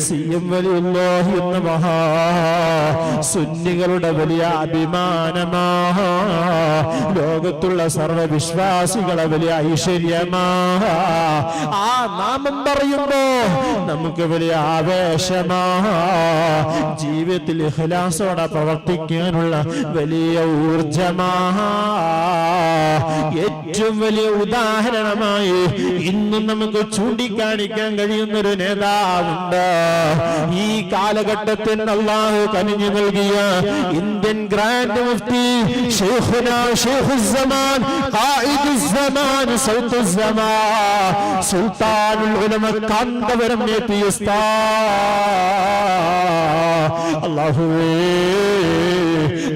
എന്ന മഹാ സുന്നികളുടെ വലിയ അഭിമാനമാ. ലോകത്തുള്ള സർവവിശ്വാസികളെ വലിയ ഐശ്വര്യമാ. ആ നാമം പറയുമ്പോ നമുക്ക് വലിയ ആവേശമാ. ജീവിതത്തിൽ ഇഖ്ലാസോടെ പ്രവർത്തിക്കാനുള്ള വലിയ ഊർജമാ ഏറ്റവും വലിയ ഉദാഹരണമായി ഇന്നും നമുക്ക് ചൂണ്ടിക്കാണിക്കാൻ കഴിയുന്ന ഒരു നേതാവുണ്ട്. ഈ കാലഘട്ടത്തിൽ അള്ളാഹു കനിഞ്ഞു നൽകിയ ഇന്ത്യൻ ഗ്രാൻഡ് മുഫ്തി സുൽത്താനുൽ ഉലമ കാന്തപുരം എത്തിയ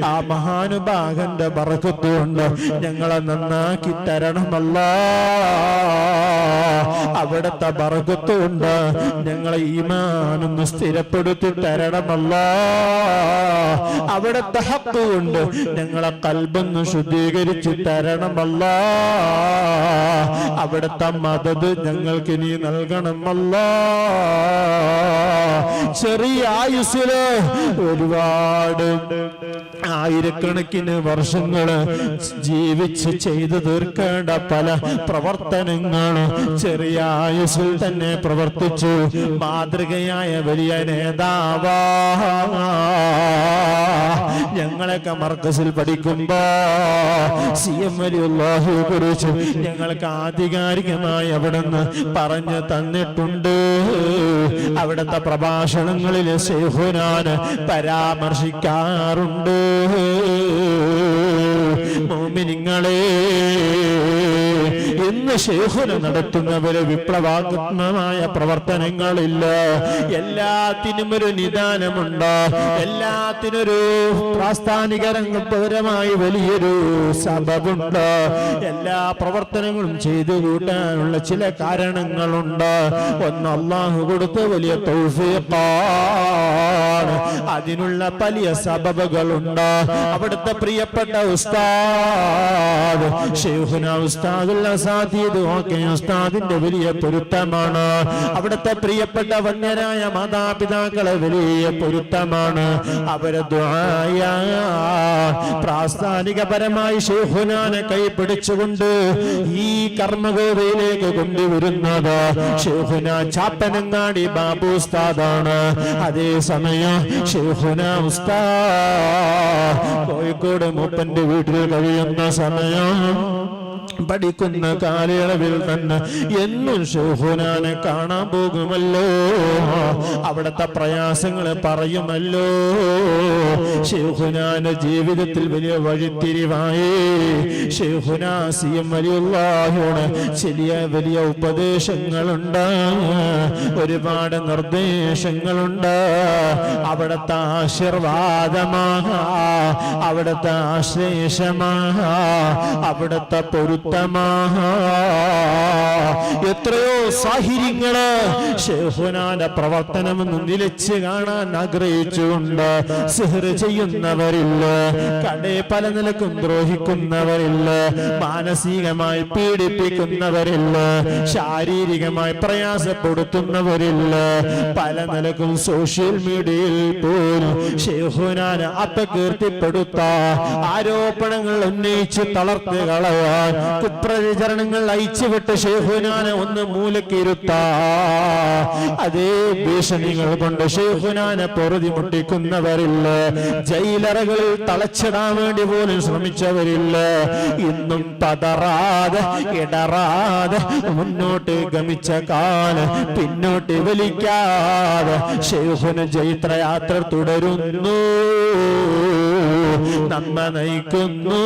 ആ മഹാനുഭാഗന്റെ പറക്കത്തുകൊണ്ട് ഞങ്ങളെ നന്നാക്കി തരണമല്ല. അവിടുത്തെ പറക്കത്തുകൊണ്ട് ഞങ്ങളെ ഈമാനൊന്ന് സ്ഥിരപ്പെടുത്തി തരണമല്ല. അവിടത്തെ ഹക്ക് കൊണ്ട് ഞങ്ങളെ കൽബൊന്ന് ശുദ്ധീകരിച്ച് തരണമല്ല. അവിടുത്തെ മദത് ഞങ്ങൾക്ക് ഇനി നൽകണമല്ല. ചെറിയ ആയുസ്സിൽ ഒരുപാട് ആയിരക്കണക്കിന് വർഷങ്ങൾ ജീവിച്ച് ചെയ്തു തീർക്കേണ്ട പല പ്രവർത്തനങ്ങൾ ചെറിയ ആയുസിൽ തന്നെ പ്രവർത്തിച്ചു. മാതൃകയായ വലിയ നേതാവാ. ഞങ്ങളൊക്കെ മർക്കസിൽ പഠിക്കുമ്പോ സി എം വലിയുള്ളാഹു കുറിച്ച് ഞങ്ങൾക്ക് ആധികാരികമായി അവിടുന്ന് പറഞ്ഞു തന്നിട്ടുണ്ട്. അവിടുത്തെ പ്രഭാഷണങ്ങളിൽ ശേഖുനാന് പരാമർശിക്കാറുണ്ട്. മോമിനിങ്ങളെ ഇന്ന് ശേഖുന നടത്തുന്നവര് വിപ്ലവാത്മകമായ പ്രവർത്തനങ്ങളില്ല. എല്ലാത്തിനും ഒരു നിദാനമുണ്ട്. എല്ലാത്തിനൊരു പ്രാസ്ഥാനിക രംഗപരമായി വലിയൊരു സബബുണ്ട് എല്ലാ പ്രവർത്തനങ്ങളും ചെയ്തു കൂട്ടാനുള്ള ചില കാരണങ്ങളുണ്ട്. ഒന്ന് അള്ളാഹു കൊടുത്ത വലിയ തൗഫീഖാണ്. അതിനുള്ള വലിയ സബബുകളുണ്ട്. അവിടുത്തെ പ്രിയപ്പെട്ട ഉസ്താദ് ഷെയ്ഖുന ഉസ്താദുൽ ഓക്കെ ഉസ്താദിന്റെ വലിയ പൊരുത്തമാണ്. അവിടുത്തെ പ്രിയപ്പെട്ട വന്യരായ മാതാപിതാക്കളെ വലിയ പൊരുത്തമാണ്. അവരെ പ്രാസ്ഥാനികപരമായി ഷെയ്ഖുനാനെ കൈ പിടിച്ചുകൊണ്ട് ഈ കർമ്മഗോതയിലേക്ക് കൊണ്ടുവരുന്നത് ഷെയ്ഖുന ചാപ്പനങ്ങാടി ബാബു ഉസ്താദാണ്. അതേസമയം ഷെയ്ഖുന ഉസ്താ കോഴിക്കോട് മൂപ്പന്റെ വീട്ടിൽ കഴിയുന്ന സമയം പഠിക്കുന്ന കാലയളവിൽ തന്നെ എന്നും ഷെഹുനാനെ കാണാൻ പോകുമല്ലോ. അവിടുത്തെ പ്രയാസങ്ങൾ പറയുമല്ലോ. ഷെഹുനാന്റെ ജീവിതത്തിൽ വലിയ വഴിത്തിരിവായി. ഷെഹുനാസിയും ചെറിയ വലിയ ഉപദേശങ്ങളുണ്ട്. ഒരുപാട് നിർദ്ദേശങ്ങളുണ്ട്. അവിടുത്തെ ആശീർവാദമാ. അവിടുത്തെ ആശ്ലേഷമാ. അവിടുത്തെ പൊരുത്തമാ എത്രയോ സാഹിര്യങ്ങൾ ഷെഹുനാന്റെ പ്രവർത്തനം നിലച്ച് കാണാൻ ആഗ്രഹിച്ചുകൊണ്ട് സിഹർ ചെയ്യുന്നവരില്ല. കടയെ പല നിലക്കും ദ്രോഹിക്കുന്നവരില്ല. മാനസികമായി പീഡിപ്പിക്കുന്നവരില്ല. ശാരീരികമായി പ്രയാസപ്പെടുത്തുന്നവരില്ല. പല നിലക്കും സോഷ്യൽ മീഡിയയിൽ പോലും ഷെഹുനാന് അപകീർത്തിപ്പെടുത്ത. ആരോപണങ്ങൾ ഉന്നയിച്ച് തളർത്ത് കളയാൻ കുപ്രചരണങ്ങൾ അയച്ചുവിട്ട് ഷെയ്ഖുനാനെ ഒന്ന് മൂലക്കിരുത്ത അതേ ഭീഷണികൾ കൊണ്ട് ഷെഹുനാനെ പൊറുതി മുട്ടിക്കുന്നവരില്ല. ജയിലറകളിൽ തളച്ചിടാൻ വേണ്ടി പോലും ശ്രമിച്ചവരില്ല. ഇന്നും പതറാതെ ഇടറാതെ മുന്നോട്ട് ഗമിച്ച കാൽ പിന്നോട്ട് വലിക്കാതെ ഷെയ്ഖുന ജൈത്രയാത്ര തുടരുന്നു. നമ്മ നയിക്കുന്നു.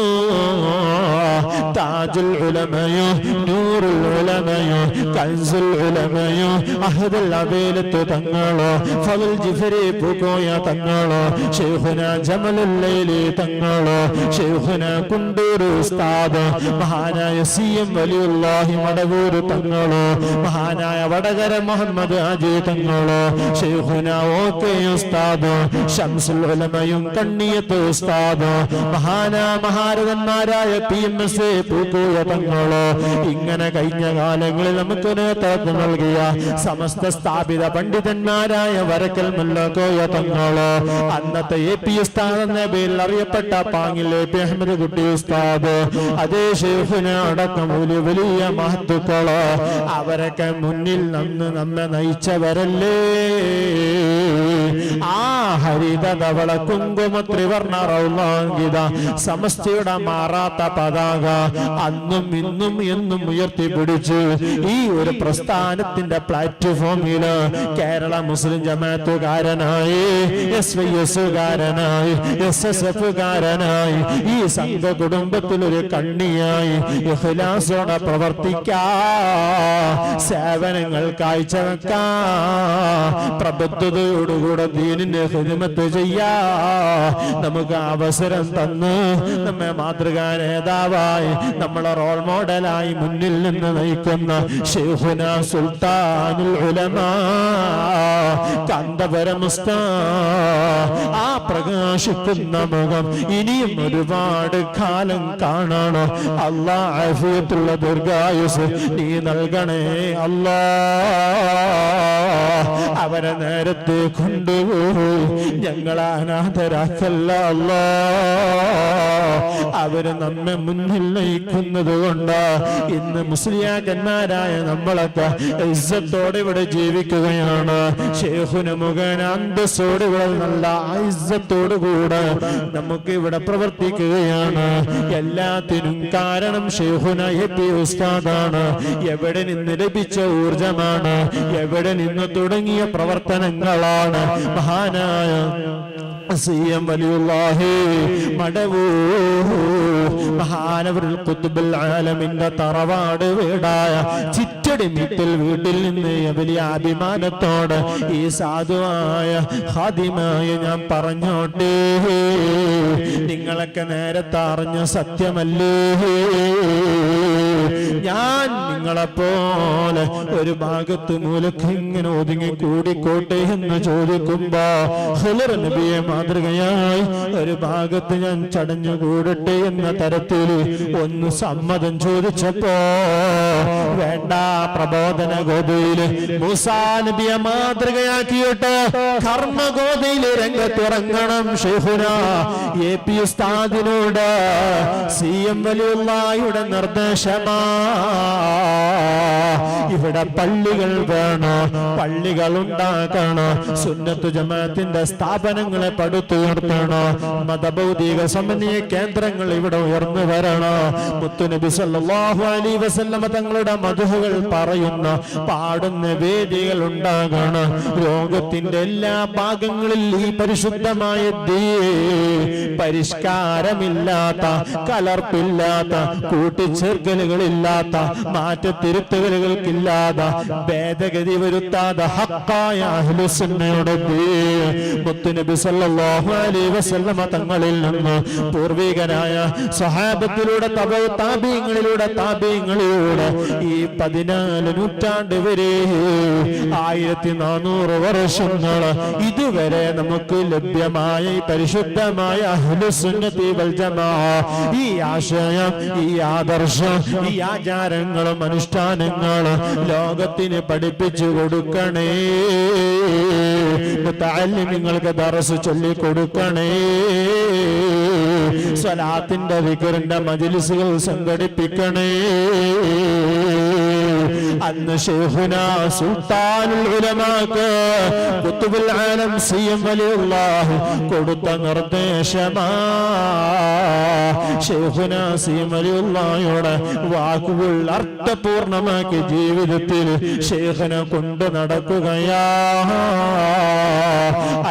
താജുൽ ഉലമയോ നൂറുൽ ഉലമയോ കൻസുൽ ഉലമയോ അഹദുൽ അബേലത്ത് തങ്ങളോ ഫവൽ ജിഫരി പൂക്കോയ തങ്ങളോ ഷെയ്ഖുന ജമലുൽ ലൈലി തങ്ങളോ ഷെയ്ഖുന കുണ്ടൂർ ഉസ്താദ് മഹാനായ സി എം വലിയുല്ലാഹി മടവൂർ തങ്ങളോ മഹാനായ വടകര മുഹമ്മദ് അജി തങ്ങളോ ഷെയ്ഖുന ഓക്കെ ഉസ്താദ് ഷംസുൽ ഉലമയും കണ്ണിയത്ത് ഉസ്താദ് മഹാന മഹാരഥന്മാരായ P M S A Koya തങ്ങളോ ഇങ്ങനെ കഴിഞ്ഞ കാലങ്ങളിൽ നമുക്ക് നേതൃത്വം നൽകിയ സമസ്ത സ്ഥാപിത പണ്ഡിതന്മാരായ വരക്കൽ മുല്ലക്കോയ തങ്ങളോ അന്നത്തെ എ പി ഉസ്താദ് എന്ന പേരിൽ അറിയപ്പെട്ട പാങ്ങിൽ എ പി അഹമ്മദ് കുട്ടി ഉസ്താദ് അതേ ഷെയ്ഫിനെ അടക്കം ഒരു വലിയ മഹത്തുക്കളോ അവരൊക്കെ മുന്നിൽ നിന്ന് നമ്മെ നയിച്ചവരല്ലേ? ആ ഹരിത ധവള കുങ്കുമ ത്രിവർണ റൗലാങ്കിത സമസ്തയുടെ മാറാത്ത പതാക അന്നും ഇന്നും എന്നും ഉയർത്തിപ്പിടിച്ച്. ഈ ഒരു പ്രസ്ഥാനത്തിന്റെ പ്ലാറ്റ്ഫോമിൽ കേരള മുസ്ലിം ജമാകാരനായി എസ് വൈ എസുകാരനായി എസ് എസ് എഫുകാരനായി ഈ സംഘ കുടുംബത്തിൽ ഒരു കണ്ണിയായി എഹ്ലാസോടെ പ്രവർത്തിക്കാ. സേവനങ്ങൾ കാഴ്ചവെക്കാ. പ്രബുദ്ധതയോടുകൂടെ ദീനിന്റെ ഹിമത്ത് ചെയ്യാ. നമുക്ക് അവസരം തന്ന് നമ്മെ മാതൃകാ നേതാവായി നമ്മളെ റോൾ മോഡലായി മുന്നിൽ നിന്ന് നയിക്കുന്ന ഷെയ്ഖുന സുൽത്താനുൽ ഉലമ കാന്തപുരം ആ പ്രകാശിക്കുന്ന മുഖം ഇനിയും ഒരുപാട് കാലം കാണണോ. ആഫിയത്തുള്ള ദീർഘായുസ് നീ നൽകണേ അല്ലാ. അവരെ നേരത്തെ കൊണ്ടുപോയി ഞങ്ങൾ അനാഥരാക്കല്ല അല്ലാ. അവർ നമ്മെ മുന്നിൽ നയിക്കുന്നത് കൊണ്ട് ഇന്ന് മുസ്ലിയാക്കന്മാരായ നമ്മളൊക്കെ ഇസ്സത്തോടെ ഇവിടെ ജീവിക്കുകയാണ്. ഷേഹുന മുഖേന അന്തസ്സോട് ഇവിടെ നല്ല ഇസ്സത്തോടു കൂടെ നമുക്ക് ഇവിടെ പ്രവർത്തിക്കുകയാണ്. എല്ലാത്തിനും കാരണം ഷേഹുന എ ഉസ്താദാണ്. എവിടെ നിന്ന് ലഭിച്ച ഊർജമാണ്. എവിടെ നിന്ന് തുടങ്ങിയ പ്രവർത്തനങ്ങളാണ്. മഹാനായ എം വലിയുള്ളാഹി മടവൂ. മഹാനവരിൽ കുത്തുബിൽ ആലമിന്റെ തറവാട് വീടായ ചിറ്റടി മിത്തിൽ വീട്ടിൽ നിന്ന് വലിയ അഭിമാനത്തോട് ഈ സാധുവായ ഹാദിമായ ഞാൻ പറഞ്ഞോട്ടേ. നിങ്ങളൊക്കെ നേരത്തെ അറിഞ്ഞ സത്യമല്ലേ? ഞാൻ നിങ്ങളെപ്പോലെ ഒരു ഭാഗത്ത് മൂലക്ക് ഇങ്ങനെ ഒതുങ്ങി കൂടിക്കോട്ടെ എന്ന് ചോദിക്കുമ്പോ ഹുലർ നബിയെ മാതൃകയായി ഒരു ഭാഗത്ത് ഞാൻ ചടഞ്ഞു കൂടട്ടെ എന്ന തരത്തിൽ ഒന്ന് സമ്മതം ചോദിച്ചപ്പോ വേണ്ട പ്രബോധന ഗോതയിൽ മൂസാ നബിയെ മാതൃകയാക്കിയിട്ട് കർമ്മഗോതയിൽ രംഗത്തിറങ്ങണം ഷെഹുന എ പി ഉസ്താദിനോട് സി എം വലിയുള്ള നിർദ്ദേശമാ. ഇവിടെ പള്ളികൾ വേണം പള്ളികൾ ഉണ്ടാക്കണം സുന്നത്തു ജമാഅത്തിന്റെ സ്ഥാപനങ്ങളെ പടുത്തുയർത്തണം. മതഭൗതിക സമന്വയ കേന്ദ്രങ്ങൾ ഇവിടെ ഉയർന്നു വരണം. മുത്തുനബി സല്ലല്ലാഹു അലൈഹി വസല്ലമ തങ്ങളുടെ മധുഹുകൾ പറയുന്ന പാടുന്ന വേദികൾ ഉണ്ടാകണം ലോകത്തിന്റെ എല്ലാ ഭാഗങ്ങളിൽ ഈ പരിശുദ്ധമായ പരിഷ്കാരമില്ലാത്ത കലർപ്പില്ലാത്ത കൂട്ടിച്ചേർക്കലുകളില്ലാത്ത മാറ്റത്തിരുത്തലുകൾക്കില്ലാത്ത ഭേദഗതി വരുത്താതെ ഹക്കായ അഹ്ലുസുന്നയുടെ സല്ലല്ലാഹു അലൈഹി വസല്ലമ തങ്ങളിൽ നിന്ന് പൂർവികനായ സഹാബത്തിലൂടെ തബ താബീങ്ങളിലൂടെ താബീങ്ങളിലൂടെ ഈ പതിനാല് നൂറ്റാണ്ട് വരെ. ആയിരത്തി നാനൂറ് വർഷങ്ങൾ ഇതുവരെ നമുക്ക് ലഭ്യമായ പരിശുദ്ധമായ ഈ ആശയം ഈ ആദർശം ഈ ആചാരങ്ങളും അനുഷ്ഠാനങ്ങളും ലോകത്തിന് പഠിപ്പിച്ചു കൊടുക്കണേ. താല്യങ്ങൾക്ക് ദറസ് ചൊല്ലി കൊടുക്കണേ. സ്വലാത്തിന്റെ വികറിന്റെ മജിലിസുകൾ സംഘടിപ്പിക്കണേ. അന്ന് ഷെയ്ഖുന സുൽത്താനുൽ ഉലമാക്ക് കുത്തുബുൽ ആലം സി എം വലിയുള്ളാഹു കൊടുത്ത നിർദ്ദേശമാ. ഷെയ്ഖുന സി എം വലിയുള്ളാഹയുടെ വാക്കുകൾ അർത്ഥപൂർണമാക്കി ജീവിതത്തിൽ ഷെയ്ഖിനെ കൊണ്ട് നടക്കുകയാ.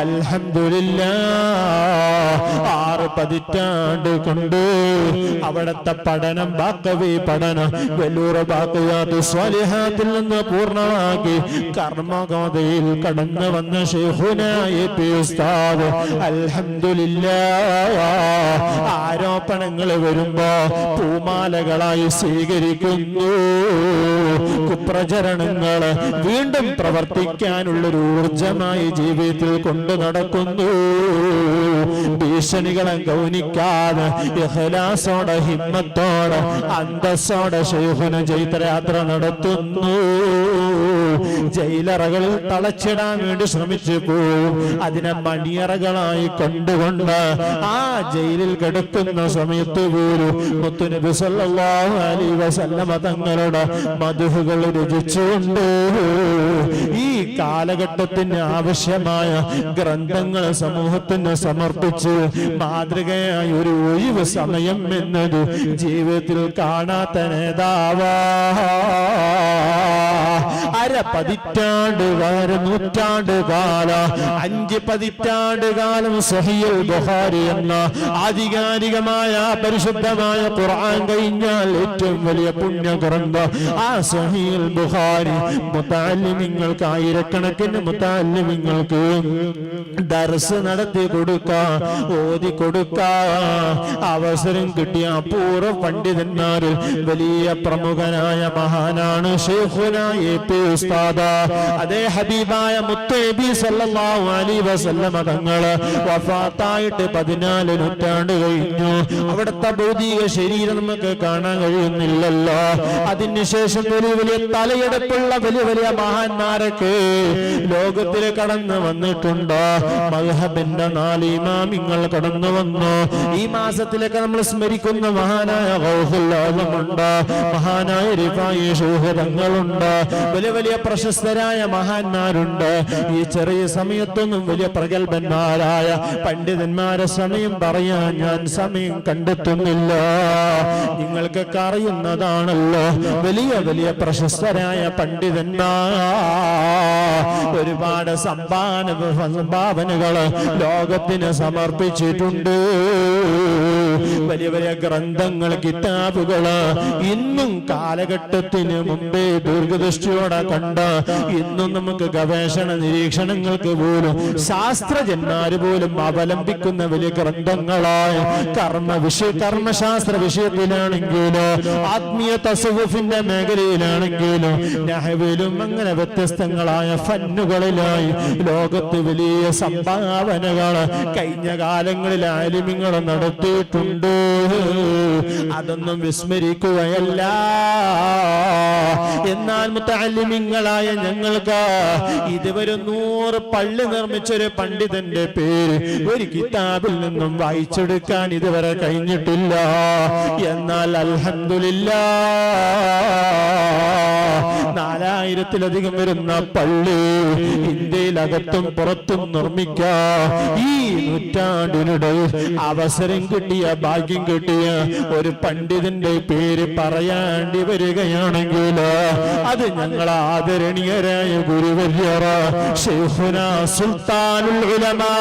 അൽഹംദുലില്ല ആറ് പതിറ്റാണ്ട് കൊണ്ട് അവിടത്തെ പഠനം ബാക്കവി പഠനം വെല്ലൂർ ബാക്കയാത്ത് സ്വാലിഹാത്തിൽ നിന്ന് പൂർണമാക്കി കർമ്മഗോതയിൽ കടന്നു വന്ന ആരോപണങ്ങൾ വരുമ്പോ പൂമാലകളായി സ്വീകരിക്കുന്നു. കുപ്രചരണങ്ങൾ വീണ്ടും പ്രവർത്തിക്കാനുള്ളൊരു ഊർജമായി ജീവിതത്തിൽ കൊണ്ടു നടക്കുന്നു. ഭീഷണികളെ ഗൗനിക്കാതെ ഇഖ്ലാസോടെ ഹിമ്മത്തോടെ അന്തസ്സോടെ ശൈഹുന ചൈത്രയാത്ര നടത്തുന്നു. ജയിലറകളിൽ തളച്ചിടാൻ വേണ്ടി ശ്രമിച്ചു പോവും. അതിനെ മണിയറകളായി കൊണ്ടുകൊണ്ട് ആ ജയിലിൽ കിടക്കുന്ന സമയത്ത് പോലും മുത്തുനബി സല്ലല്ലാഹു അലൈഹി വസല്ലമ തങ്ങളുടെ മധുഹുകൾ രചിച്ചുകൊണ്ട് ഈ കാലഘട്ടത്തിന് ആവശ്യമായ ഗ്രന്ഥങ്ങൾ സമൂഹത്തിന് സമർപ്പിച്ച് മാതൃകയായി ഒരു ഒഴിവ് സമയം എന്നത് ജീവിതത്തിൽ കാണാത്ത നേതാവാ. അര പതിറ്റാണ്ട് കാല നൂറ്റാണ്ട് കാല അഞ്ച് പതിറ്റാണ്ട് കാലം സഹിയൽ ബുഹാരി എന്ന ആധികാരികമായ പരിശുദ്ധമായ ഖുർആൻ കഴിഞ്ഞാൽ ഏറ്റവും വലിയ പുണ്യ തുറന്ന ആ സഹിയൽ ബുഹാരി മുത്താലിമിങ്ങൾക്ക് ആയിരക്കണക്കിന് മുത്താലിമിങ്ങൾക്ക് ദർസ് നടത്തി കൊടുക്ക. ഓതി കൊടുക്ക. അവസരം കിട്ടിയ അപൂർവ പണ്ഡിതന്മാരിൽ വലിയ പ്രമുഖനായ മഹാനാണ് അതേ ഹബീബായ മുത്തേബി സല്ലല്ലാഹു അലൈഹി വസല്ലമ തങ്ങൾ വഫാത്തായിട്ട് പതിനാല് നൂറ്റാണ്ട് കഴിഞ്ഞു. അവിടുത്തെ ഭൗതിക ശരീരം നമുക്ക് കാണാൻ കഴിയുന്നില്ലല്ലോ. അതിനുശേഷം വലിയ വലിയ തലയെടുപ്പുള്ള വലിയ വലിയ മഹാന്മാരൊക്കെ ലോകത്തിൽ കടന്നു വന്നിട്ടുണ്ടോ? മഹബിന്റെ നാല് ഇമാമിങ്ങൾ കടന്നു വന്നു. ഈ മാസത്തിലൊക്കെ നമ്മൾ സ്മരിക്കുന്ന മഹാനായ ഗൗസുല്ലാദമുണ്ട് മഹാനായ റിഫായി ശൂഹരങ്ങളുണ്ട് വലിയ വലിയ പ്രശസ്തരായ മഹാന്മാരുണ്ട്. ഈ ചെറിയ സമയത്തൊന്നും വലിയ പ്രഗത്ഭന്മാരായ പണ്ഡിതന്മാരെ സമയം പറയാൻ ഞാൻ സമയം കണ്ടെത്തുന്നില്ല. നിങ്ങൾക്കൊക്കെ അറിയുന്നതാണല്ലോ. വലിയ വലിയ പ്രശസ്തരായ പണ്ഡിതന്മാർ. ഒരുപാട് സംഭാവന സംഭാവനകൾ ലോകത്തിന് സമർപ്പിച്ചിട്ടുണ്ട്. വലിയ വലിയ ഗ്രന്ഥങ്ങൾ കിതാബുകൾ ഇന്നും കാലഘട്ടത്തിന് മുമ്പേ ദീർഘദൃഷ്ടിയോടെ കണ്ട ഇന്നും നമുക്ക് ഗവേഷണ നിരീക്ഷണങ്ങൾക്ക് പോലും ശാസ്ത്രജ്ഞന്മാര് പോലും അവലംബിക്കുന്ന വലിയ ഗ്രന്ഥങ്ങളായ കർമ്മ വിഷയ കർമ്മശാസ്ത്ര വിഷയത്തിലാണെങ്കിലോ ആത്മീയ തസുഫിന്റെ മേഖലയിലാണെങ്കിലോ നഹവിലും അങ്ങനെ വ്യത്യസ്തങ്ങളായ ഫന്നുകളിലായി ലോകത്ത് വലിയ സംഭാവനകൾ കഴിഞ്ഞ കാലങ്ങളിൽ ആലിമ്യങ്ങൾ നടത്തിയിട്ടുണ്ട്. അതൊന്നും വിസ്മരിക്കുകയല്ല. എന്നാൽ മുത്തലിമിങ്ങളായ ഞങ്ങൾക്ക് ഇതുവരെ നൂറ് പള്ളി നിർമ്മിച്ചൊരു പണ്ഡിതന്റെ പേര് ഒരു കിതാബിൽ നിന്നും വായിച്ചെടുക്കാൻ ഇതുവരെ കഴിഞ്ഞിട്ടില്ല. എന്നാൽ അൽഹന്ദില്ല നാലായിരത്തിലധികം വരുന്ന പള്ളി ഇന്ത്യയിലകത്തും പുറത്തും നിർമ്മിക്ക. ഈ നൂറ്റാണ്ടിനിടെ അവസരം കിട്ടിയ ഭാഗ്യം കിട്ടിയ ഒരു പണ്ഡിതന്റെ പേര് പറയാണ്ടി വരികയാണെങ്കിൽ അത് ഞങ്ങൾ ആദരണീയരായ ഗുരുവര്യറ ഷെയ്ഖുന സുൽത്താനുൽ ഉലമാ.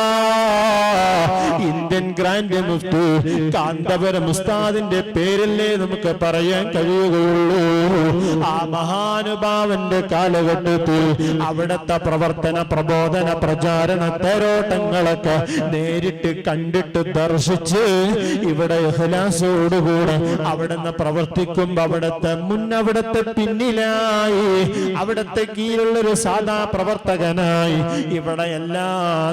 ഇന്ത്യൻ ഗ്രാൻഡ് മുഫ്തി കാന്തപുരം ഉസ്താദിന്റെ പേരല്ലേ നമുക്ക് പറയാൻ കഴിയുകയുള്ളൂ. ആ മഹാനുഭാവന്റെ കാലഘട്ടത്തിൽ അവിടത്തെ പ്രവർത്തന പ്രബോധന പ്രചാരണ തേരോട്ടങ്ങളൊക്കെ നേരിട്ട് കണ്ടിട്ട് ദർശിച്ച് ഇവിടെ ഇഖ്ലാസോടുകൂടെ അവിടുന്ന് പ്രവർത്തിക്കുമ്പോ അവിടത്തെ മുൻ അവിടുത്തെ പിന്നിലായി അവിടത്തെ കീഴിലുള്ളൊരു സാധാ പ്രവർത്തകനായി ഇവിടെ എല്ലാ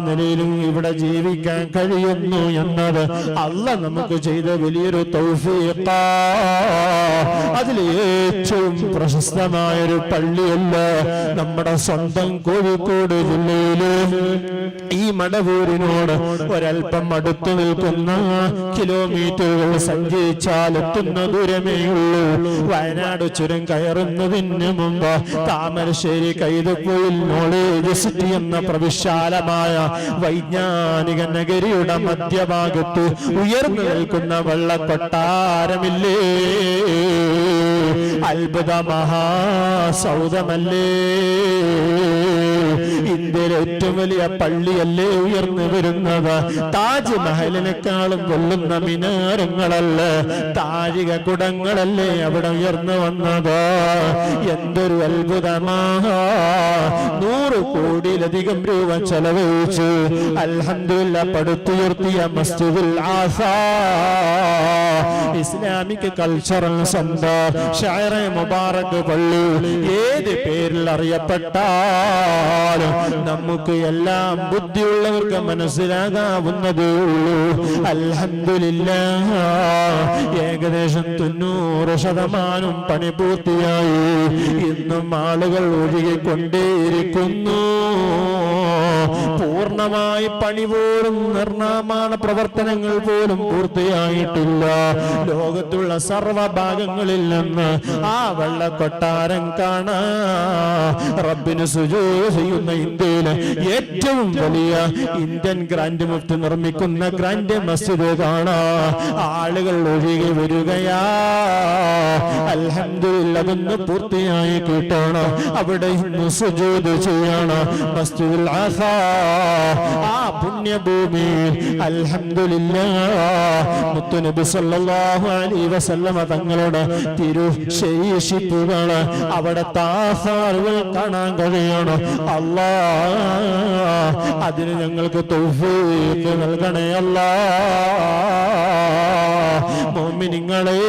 നിലയിലും ഇവിടെ ജീവിക്കാൻ കഴിയുന്നു എന്നത് അല്ല നമുക്ക് ചെയ്ത വലിയൊരു തൗഫീഖ. അതിൽ ഏറ്റവും പ്രശസ്തമായ ഒരു പള്ളിയല്ല നമ്മുടെ സ്വന്തം കോഴിക്കോട് ജില്ലയിൽ. ഈ മടവൂരിനോട് ഒരൽപ്പം അടുത്തു നിൽക്കുന്ന കിലോമീറ്ററുകൾ സഞ്ചരിച്ചാൽ എത്തുന്ന ദൂരമേ ഉള്ളൂ. വയനാട് ചുരം കയറുന്നതിന് മുമ്പ് താമരശ്ശേരി കൈതപ്പൊയിൽ നോളേജ് സിറ്റി എന്ന പ്രവിശാലമായ വൈജ്ഞാനിക നഗരിയുടെ മധ്യഭാഗത്ത് ഉയർന്നു നിൽക്കുന്ന വെള്ളക്കൊട്ടാരമില്ലേ? അത്ഭുത മഹാസൗദമല്ലേ ഇന്ത്യയിലെ ഏറ്റവും വലിയ പള്ളിയല്ലേ ഉയർന്നു വരുന്നത്? താജ്മഹലിനെക്കാളും കൊള്ളുന്ന മിനാരങ്ങളല്ല? താഴിക കുടങ്ങളല്ലേ അവിടെ ഉയർന്നു വന്നത്? എന്തൊരു അത്ഭുതമാ. നൂറ് കോടിയിലധികം രൂപ ചെലവഴിച്ചു അൽഹംദുലില്ല പടുത്തുയർത്തിയ മസ്ജിദുൽ ആസാ. ഇസ്ലാമിക് കൾച്ചറൽ സെന്റർ ഷായറെ മുബാറക് പള്ളി. ഏത് പേരിൽ അറിയപ്പെട്ടാലും നമുക്ക് എല്ലാം ബുദ്ധിയുള്ളവർക്ക് മനസ്സിലാകാവുന്നതേ ഉള്ളൂ. ഏകദേശം തൊണ്ണൂറ് ശതമാനം പണി പൂർത്തിയായി. ഇന്നും ആളുകൾ ഒഴുകിക്കൊണ്ടേയിരിക്കുന്നു. പൂർണമായി പണി പോലും നിർണാമാണ പ്രവർത്തനങ്ങൾ പോലും പൂർത്തിയായിട്ടില്ല. ലോകത്തുള്ള സർവഭാഗങ്ങളിൽ നിന്ന് ആ വെള്ളക്കൊട്ടാരം കാണാ. റബ്ബിന് സുജോ ചെയ്യുന്ന ഇന്ത്യയിലെ ഏറ്റവും വലിയ ഇന്ത്യൻ ഗ്രാൻഡ് മുഫ്തി നിർമ്മിക്കുന്ന ഗ്രാൻഡ് മസ്ജിദ് കാണാ. ആളുകൾ ഒഴുകി വരികയാ. അൽഹംദുലില്ല പൂർത്തിയായി കിട്ടണം. അവിടെ ഇന്ന് സുജൂദ് ചെയ്യണം. മസ്ജിദുൽ ആസാ ആ പുണ്യഭൂമി. അൽഹംദുലില്ല മുത്തുനബി സല്ലല്ലാഹു അലൈഹി വസല്ലമ തങ്ങളുടെ തിരു ശേഷിപ്പുകൾ അവിടെ താസാറുകൾ കാണാൻ കഴിയണം. അല്ലാ അതിന് ഞങ്ങൾക്ക് തൗഫീഖ് നൽകണേ അല്ലാ. മോമിനിങ്ങളെ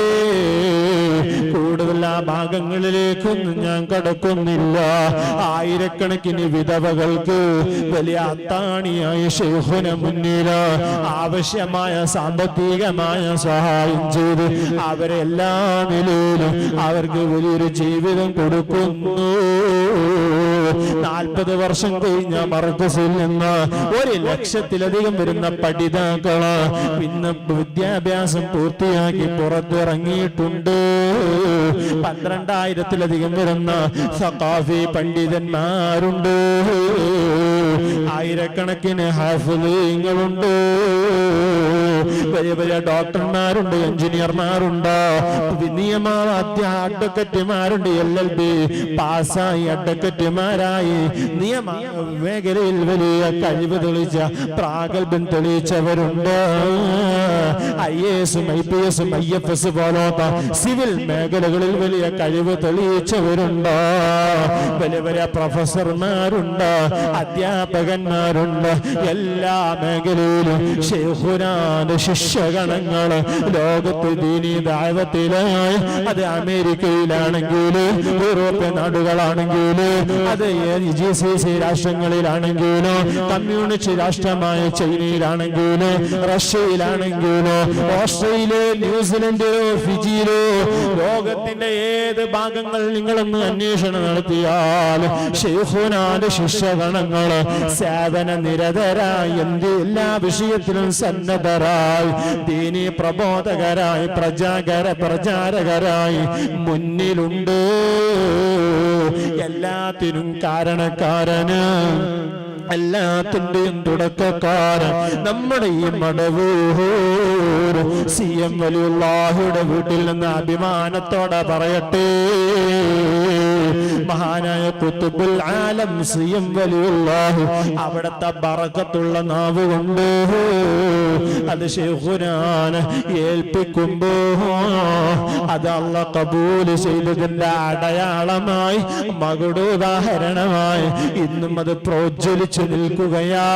കൂടുതൽ ആ ഭാഗങ്ങളിലേക്കൊന്നും ഞാൻ കടക്കുന്നില്ല. ആയിരക്കണക്കിന് വിധവകൾക്ക് വലിയ അത്താണിയായ ശേഖുന മുന്നിൽ ആവശ്യമായ സാമ്പത്തികമായ സഹായം ചെയ്ത് അവരെല്ലാ നിലയിലും അവർക്ക് വലിയൊരു ജീവിതം കൊടുക്കുന്നു. നാൽപ്പത് വർഷം കഴിഞ്ഞ മർക്കസിൽ നിന്ന് ഒരു ലക്ഷത്തിലധികം വരുന്ന പഠിതാക്കൾ പിന്നെ വിദ്യാഭ്യാസം പൂർത്തിയാക്കി പുറത്തിറങ്ങിയിട്ടുണ്ട്. പന്ത്രണ്ടായിരത്തിലധികം വരുന്ന സഖാഫി പണ്ഡിതന്മാരുണ്ട്. ആയിരക്കണക്കിന് ഹാഫുണ്ട് വലിയ വലിയ ഡോക്ടർമാരുണ്ട് എഞ്ചിനീയർമാരുണ്ട് നിയമാവാദ്യ അഡ്വക്കറ്റുമാരുണ്ട് എൽ എൽ ബി പാസ്സായി അഡ്വക്കറ്റുമാരായി. നിയമ മേഖലയിൽ വലിയ കഴിവ് തെളിച്ച പ്രാഗൽഭ്യം തെളിയിച്ചവരുണ്ട്. ഐ എ എസും ഐ പി എസും ഐ എഫ് എസ് പോലത്തെ സിവിൽ മേഖലകളിൽ വലിയ കഴിവ് തെളിയിച്ചവരുണ്ട്. വലിയ വലിയ പ്രൊഫസർമാരുണ്ട് അധ്യാപകന്മാരുണ്ട് എല്ലാ മേഖലയിലും ഷെയ്ഖുനാന്റെ ശിഷ്യഗണങ്ങൾ ലോകത്ത് ദീനി ദാവത്തിലായി അത് അമേരിക്കയിലാണെങ്കിൽ യൂറോപ്യൻ നാടുകളാണെങ്കിൽ അത് ജി സി സി രാഷ്ട്രങ്ങളിലാണെങ്കിലോ കമ്മ്യൂണിസ്റ്റ് രാഷ്ട്രമായ ചൈനയിലാണെങ്കിലോ റഷ്യയിലാണെങ്കിലോ ഓസ്ട്രേലിയ ന്യൂസിലൻഡിലോ ഫിജിയിലോ ലോകത്തിന്റെ ഏത് ഭാഗങ്ങൾ നിങ്ങളൊന്ന് അന്വേഷണം നടത്തിയാൽ ഷെയ്ഖുനാന്റെ ശിഷ്യഗണങ്ങൾ. സേവന നിരതരായി എന്ത് എല്ലാ വിഷയത്തിലും സന്നദ്ധരായി ദീനി പ്രബോധകരായി പ്രജാകര പ്രചാരകരായി മുന്നിലുണ്ട്. എല്ലാത്തിനും കാരണക്കാരന് എല്ലാത്തിന്റെയും തുടക്കക്കാരൻ നമ്മുടെ ഈ മടവൂർ സി എം വലിയുള്ള വീട്ടിൽ നിന്ന് അഭിമാനത്തോടെ പറയട്ടെ. മഹാനായ കുത്തുബുൽ ആലം സിയം വലിയുള്ളാഹു. അവിടുത്തെ ബറക്കത്തുള്ള നാവ് കൊണ്ട്. അത് ഷെയ്ഖുനാൻ ഏൽപ്പിക്കുമ്പോ. അത് അല്ല കബൂൽ ചെയ്തതിന്റെ അടയാളമായി മകളുടെ ഉദാഹരണമായി ഇന്നും അത് പ്രോജ്വലിച്ചു നിൽക്കുകയാ.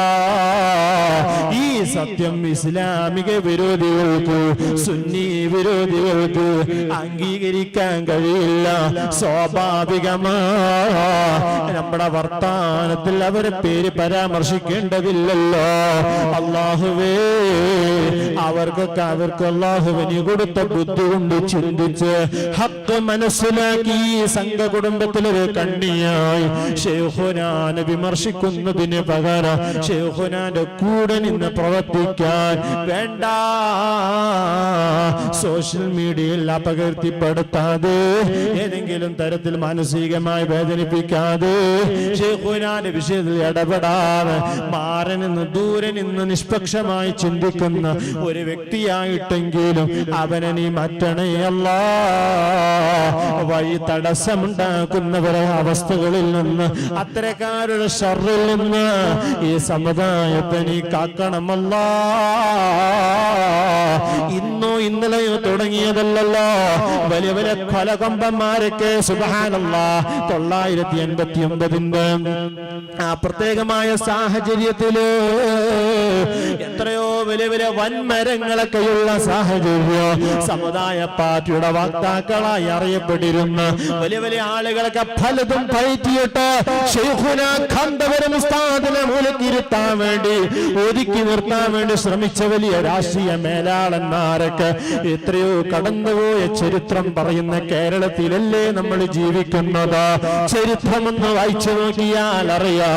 ഈ സത്യം ഇസ്ലാമിക വിരോധികൾക്ക് സുന്നി വിരോധികൾക്ക് അംഗീകരിക്കാൻ കഴിയില്ല. സ്വാഭാവികമാ നമ്മുടെ വർത്താനത്തിൽ അവരെ പേര് പരാമർശിക്കേണ്ടതില്ലല്ലോ. അള്ളാഹുവേ അവർക്കൊക്കെ അവർക്ക് അള്ളാഹുവിന് കൊടുത്ത ബുദ്ധി കൊണ്ട് ചിന്തിച്ച് ഹക്ക് മനസ്സിലാക്കി സംഘ കുടുംബത്തിലൊരു കണ്ണിയായി ഷെയ്ഖുനാനെ വിമർശിക്കുന്നതിന് പകരം ഷെയ്ഹുനാന്റെ കൂടെ നിന്ന് പ്രവർത്തിക്കാൻ വേണ്ട. സോഷ്യൽ മീഡിയയിൽ അപകീർത്തിപ്പെടുത്താതെ ഏതെങ്കിലും തരത്തിൽ മാനസികമായ അധികമായി വേദനിപ്പിക്കാതെ ഷെയ്ഖുനാന്റെ വിഷയത്തിൽ ഇടപെടാതെ മാറി നിന്ന് ദൂരെ നിന്ന് നിഷ്പക്ഷമായി ചിന്തിക്കുന്ന ഒരു വ്യക്തിയായിട്ടെങ്കിലും അവനെ നീ മാറ്റണേ വഴി തടസ്സമുണ്ടാക്കുന്നവരെ അവസ്ഥകളിൽ നിന്ന് അത്തരക്കാരുടെ ഷറിൽ നിന്ന് ഈ സമുദായത്തെ നീ കാക്കണമല്ല. ഇന്നോ ഇന്നലെയോ തുടങ്ങിയതല്ലല്ലോ. വലിയ വലിയ കൊലകൊമ്പന്മാരൊക്കെ സുബഹാനല്ല തൊള്ളായിരത്തി എൺപത്തി ഒമ്പതിന്റെ ആ പ്രത്യേകമായ സാഹചര്യത്തിൽ എത്രയോ വലിയ വലിയ വൻമരങ്ങളൊക്കെയുള്ള സാഹചര്യം സമുദായ പാർട്ടിയുടെ വക്താക്കളായി അറിയപ്പെട്ടിരുന്ന. വലിയ വലിയ ആളുകളൊക്കെ പലതും പയറ്റിയിട്ട് ഉസ്താദിനെ വേണ്ടി ഒതുക്കി നിർത്താൻ വേണ്ടി ശ്രമിച്ച വലിയ രാഷ്ട്രീയ മേലാളന്മാരൊക്കെ എത്രയോ കടന്നുപോയ ചരിത്രം പറയുന്ന കേരളത്തിലല്ലേ നമ്മൾ ജീവിക്കുന്നത്? ചരിത്രമെന്ന് വായിച്ചു നോക്കിയാൽ അറിയാ.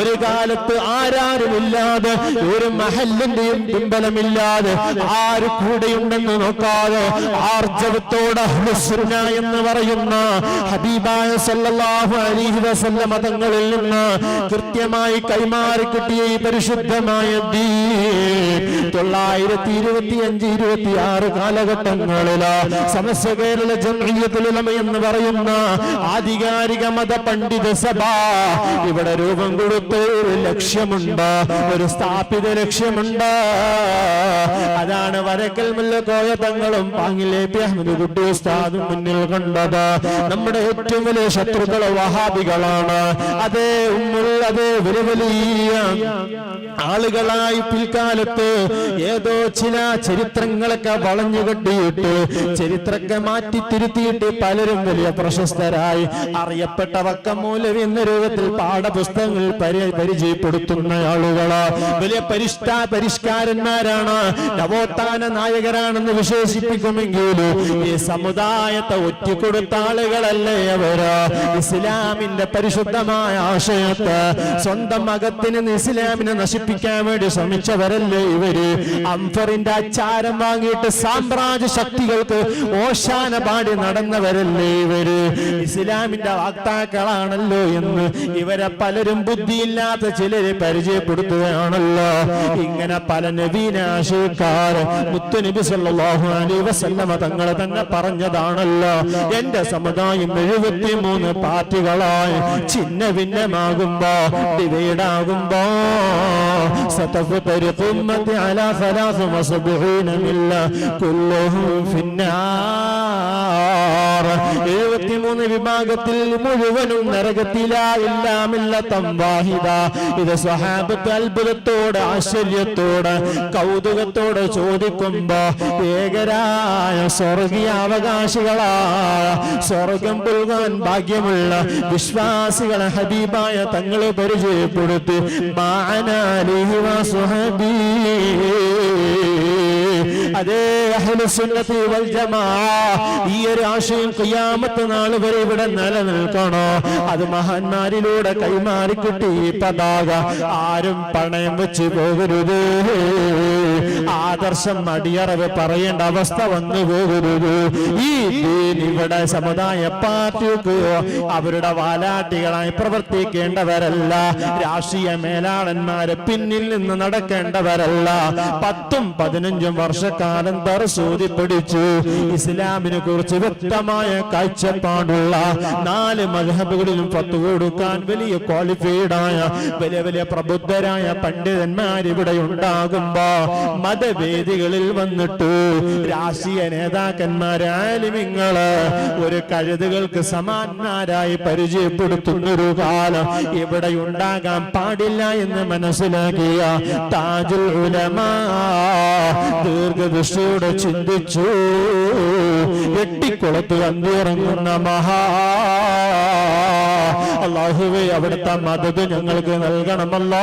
ഒരു കാലത്ത് ആരാരുമില്ലാതെ ഒരു മഹലിന്റെയും പിമ്പലമില്ലാതെ ആര് കൂടെയുണ്ടെന്ന് നോക്കാതെ ആർജവത്തോടെ എന്ന് പറയുന്ന ഹബീബായ സല്ലല്ലാഹു അലൈഹി വസല്ല മതങ്ങളിൽ നിന്ന് കൃത്യമായി കൈമാറി കിട്ടിയ ഈ പരിശുദ്ധമായ ദീ തൊള്ളായിരത്തി ഇരുപത്തി അഞ്ച് ഇരുപത്തി ആറ് കാലഘട്ടങ്ങളിൽ സമസ്ത കേരള ജംഇയ്യത്തുൽ ഉലമ എന്ന് പറയുന്ന ആധികാരിക മത പണ്ഡിത സഭ. ഇവിടെ രൂപം കൊടുത്ത ഒരു ലക്ഷ്യമുണ്ട് ഒരു സ്ഥാപിത ലക്ഷ്യമുണ്ട്. അതാണ് വരക്കൽ കോയ തങ്ങളും പാങ്ങിലെ അഹമ്മദ് കുട്ടി ഉസ്താദും മുന്നിൽ കണ്ടത്. നമ്മുടെ ഏറ്റവും വലിയ ശത്രുക്കൾ വഹാബികളാണ്. അതേ ഉമ്മുൾ അതേ വലിയ വലിയ ആളുകളായി പിൽക്കാലത്ത് ഏതോ ചില ചരിത്രങ്ങളൊക്കെ വളഞ്ഞു കെട്ടിയിട്ട് ചരിത്രക്കെ മാറ്റി തിരുത്തിയിട്ട് പലരും വലിയ പ്രശസ്തരായി. അറിയപ്പെട്ട മൂലം എന്ന രൂപത്തിൽ പാഠപുസ്തകങ്ങൾ പരി- പരിചയപ്പെടുത്തുന്ന ആളുകൾ. വലിയ പരിഷ്ഠാ പരിഷ്കാരന്മാരാണ്. നവോത്ഥാന നായകരാണെന്ന് വിശേഷിപ്പിക്കുമെങ്കിലും ഈ സമുദായത്തെ ഒറ്റിക്കൊടുത്ത ആളുകളല്ലേ അവർ? ഇസ്ലാമിന്റെ പരിശുദ്ധമായ ആശയത്തെ സ്വന്തം മകത്തിന് ഇസ്ലാമിനെ നശിപ്പിക്കാൻ വേണ്ടി ശ്രമിച്ചവരല്ലേ ഇവർ? അംഫറിന്റെ അച്ചാരം വാങ്ങിയിട്ട് സാമ്രാജ്യ ശക്തികൾക്ക് ഓശാന പാടി നടന്നവരല്ലേ ഇവര് ഇസ്ലാമിന്റെ വാക്താക്കളാണല്ലോ എന്ന് ഇവരെ പലരും ബുദ്ധിയില്ലാത്ത ചിലരെ പരിചയപ്പെടുത്തുകയാണല്ലോ ഇങ്ങനെ പല നബീനാശയക്കാർ മുത്തുനബി സല്ലല്ലാഹു അലൈഹി വസല്ലമ തങ്ങളെ തന്നെ പറഞ്ഞതാണല്ലോ എന്റെ സമുദായം എഴുപത്തിമൂന്ന് പാർട്ടികളായി ചിഹ്ന ഭിന്നമാകുമ്പോ ഡിവൈഡാകുമ്പോ ستفترق أمتي على ثلاث وسبعين ملة كلهم في النار എഴുപത്തിമൂന്ന് വിഭാഗത്തിൽ മുഴുവനും നരകത്തിലായില്ലാമില്ല തമ്പാഹിത ഇത് സ്വഹാബത്ത് അത്ഭുതത്തോട് ആശ്ചര്യത്തോട് കൗതുകത്തോട് ചോദിക്കുമ്പോ ഏകരായ സ്വർഗീയ അവകാശികളായ സ്വർഗം പുൽകാൻ ഭാഗ്യമുള്ള വിശ്വാസികളെ ഹബീബായ തങ്ങളെ പരിചയപ്പെടുത്തി. അതേ അഹ്ലുസുന്നത്തി വൽ ജമാ. ഈ ഒരു ആശയം ഖിയാമത്ത് നാൾ വരെ ഇവിടെ നിലനിൽക്കണോ? അത് മഹാന്മാരിലൂടെ കൈമാറി കിട്ടി പതാക. ആരും പണയം വെച്ച് പോകരുത്. ആദർശം അടിയറവ് പറയേണ്ട അവസ്ഥ വന്നു പോകരുത്. ഈ ഇവിടെ സമുദായ പാർട്ടിക്ക് അവരുടെ വാലാട്ടികളായി പ്രവർത്തിക്കേണ്ടവരല്ല. രാഷ്ട്രീയ മേലാളന്മാരെ പിന്നിൽ നിന്ന് നടക്കേണ്ടവരല്ല. പത്തും പതിനഞ്ചും വർഷക്കാലം ദർസൂതി പിടിച്ചു. ഇസ്ലാമിനെ കുറിച്ച് വ്യക്തമായ കാഴ്ചപ്പാടുള്ള നാല് മധബുകളിലും പത്ത് കൊടുക്കാൻ വലിയ ക്വാളിഫൈഡ് ആയ വലിയ വലിയ പ്രബുദ്ധരായ പണ്ഡിതന്മാർ ഇവിടെ ഉണ്ടാകുമ്പോ മതവേദികളിൽ വന്നിട്ട് രാഷ്ട്രീയ നേതാക്കന്മാരെ ആലിമിങ്ങൾ ഒരു കഴുതുകൾക്ക് പരിചയപ്പെടുത്തുന്ന ഒരു കാലം ഇവിടെ ഉണ്ടാകാൻ പാടില്ല എന്ന് മനസ്സിലാക്കിയ താജുൽ ഉലമാ ദീർഘദൃഷ്ടിയോടെ ചിന്തിച്ചു. എട്ടിക്കുളത്ത് വന്നിറങ്ങുന്ന മഹാ അള്ളാഹുവെ അവിടുത്തെ മദത് ഞങ്ങൾക്ക് നൽകണമല്ലോ.